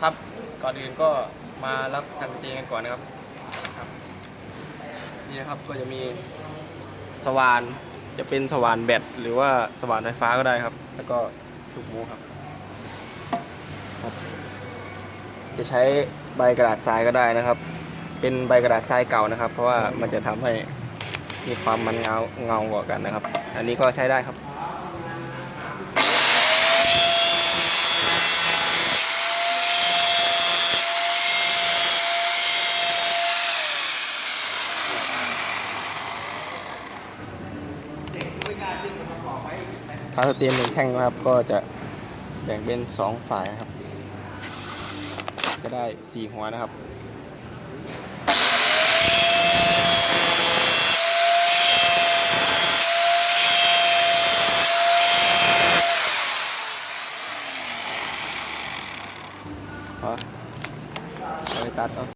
ครับก่อนอื่นก็มารับการตีกันก่อนนะครับครับ นี่นะครับก็จะมีสว่านจะเป็นสว่านแบตหรือว่าสว่านไฟฟ้าก็ได้ครับ แล้วก็ลูกหมูครับครับ จะใช้ใบกระดาษทรายก็ได้นะครับ เป็นใบกระดาษทรายเก่านะครับ เพราะว่ามันจะทำให้มีความมันเงาเงากว่ากันนะครับ อันนี้ก็ใช้ได้ครับาสเตรียมหนึ่งแท่งนะครับ ก็จะแบ่งเป็นสองฝ่ายครับก็ได้สี่หัวนะครับพอเอาไปตัดเอา